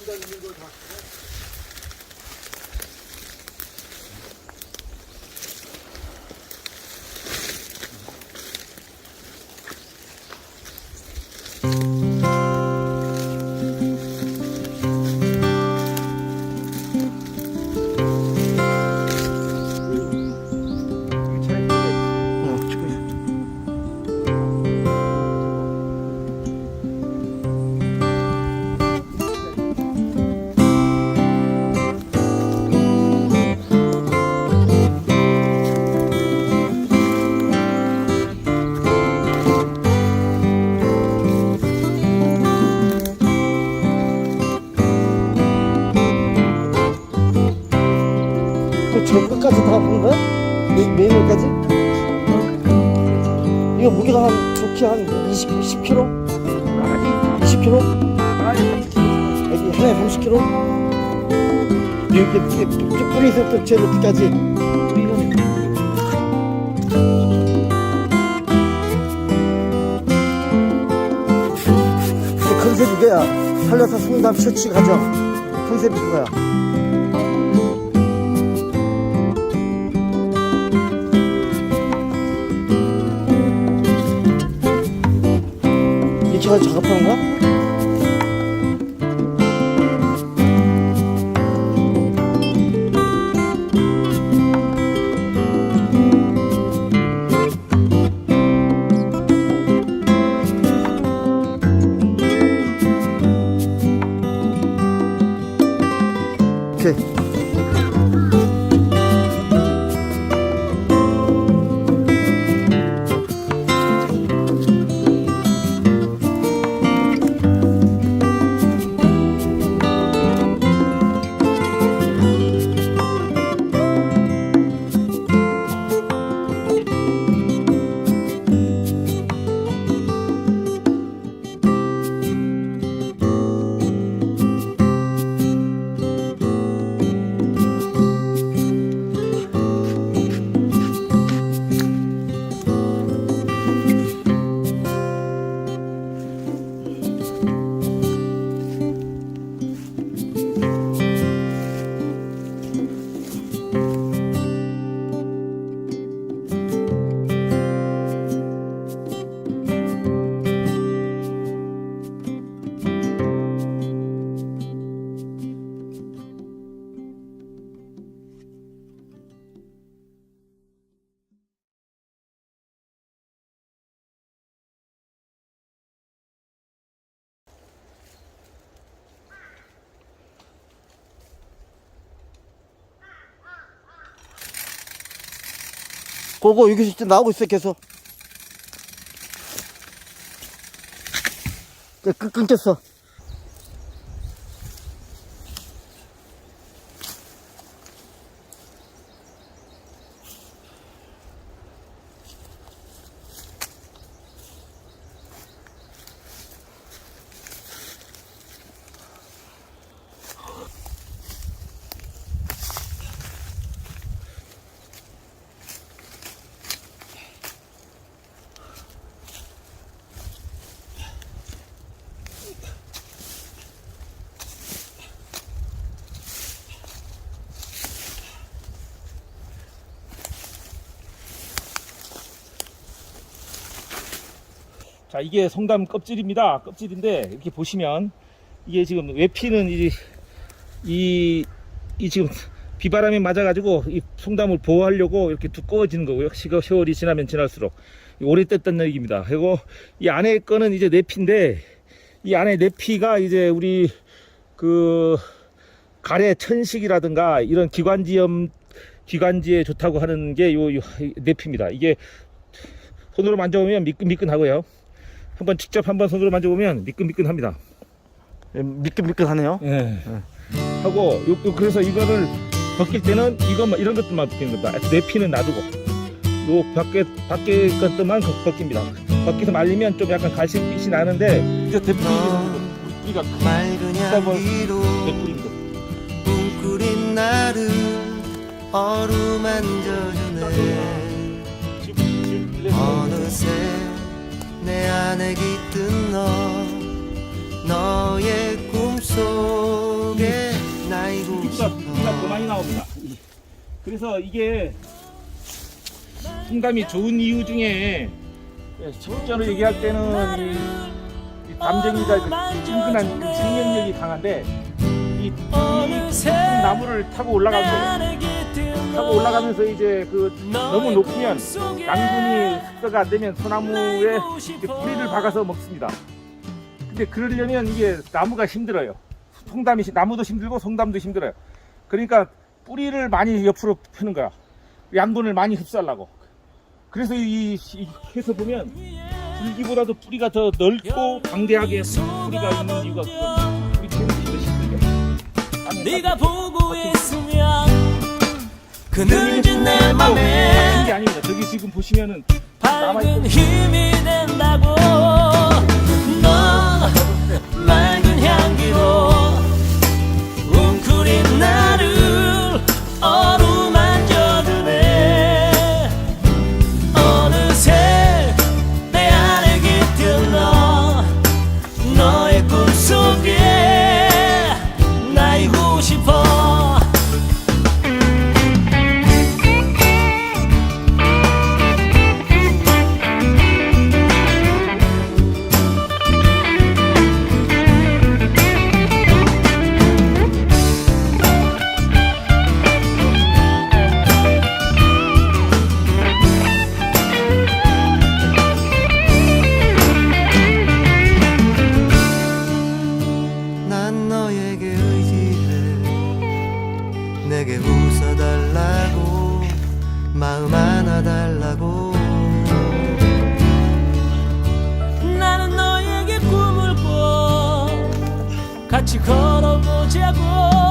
你在这边给我 저 끝까지 다본 거야? 메- 메인까지? 이거 무게가 한 좋게 한 20, 10kg? 20kg? 여기 하나에 30kg? 이렇게 뿌리에서부터 제일 근데 컨셉이 이거야 살려서 송담 셔츠 가져 컨셉이 그거야 가지고 작업하는 거야? 고고 여기서 진짜 나오고 있어 계속. 끄, 끄, 끊겼어 자 이게 성담 껍질입니다. 껍질인데 이렇게 보시면 이게 지금 외피는 이, 이, 이 지금 비바람에 맞아가지고 이 송담을 보호하려고 이렇게 두꺼워지는 거고요. 시가 세월이 지나면 지날수록. 오래 뗐던 얘기입니다. 그리고 이 안에 거는 이제 내피인데 이 안에 내피가 이제 우리 그 가래 천식이라든가 이런 기관지염 기관지에 좋다고 하는 게 요, 요 내피입니다. 이게 손으로 만져보면 미끈미끈하고요 한번 직접 한번 손으로 만져보면 미끈미끈합니다. 예, 미끈미끈하네요 예. 하고 요, 요 그래서 이거를 벗길 때는 이것만 이런 것들만 벗기는 겁니다. 내피는 놔두고 요 밖에 밖에 것들만 벗- 벗깁니다. 벗기서 말리면 좀 약간 갈색빛이 나는데 이제 대뿌리 뿌리가 맑은 크다고 향기로 거. 꿈꾸린 나를 어루만져주네 지금 지금 어느새 내 안에 깃든 너 너의 꿈속에 나이고 싶어. 더 많이 나옵니다. 그래서 이게 풍감이 좋은 이유 중에 예, 실제로 얘기할 때는 이, 이 감정이가 그 친근한 생명력이 강한데 이, 이 나무를 타고 올라가면 돼요 올라가면서 이제 그 너무 높으면 양분이 흡수가 안 되면 소나무에 뿌리를 박아서 먹습니다. 근데 그러려면 이게 나무가 힘들어요. 송담이 시- 나무도 힘들고 송담도 힘들어요. 그러니까 뿌리를 많이 옆으로 펴는 거야. 양분을 많이 흡수하려고. 그래서 이, 이 해서 보면 줄기보다도 뿌리가 더 넓고 방대하게 뿌리가 있는 이유가 그거예요. 네가 보고 있으면 그 늦은 내게 맘에 아닙니다. 저기 지금 보시면은 밝은 힘이 된다고 같이 걸어보자고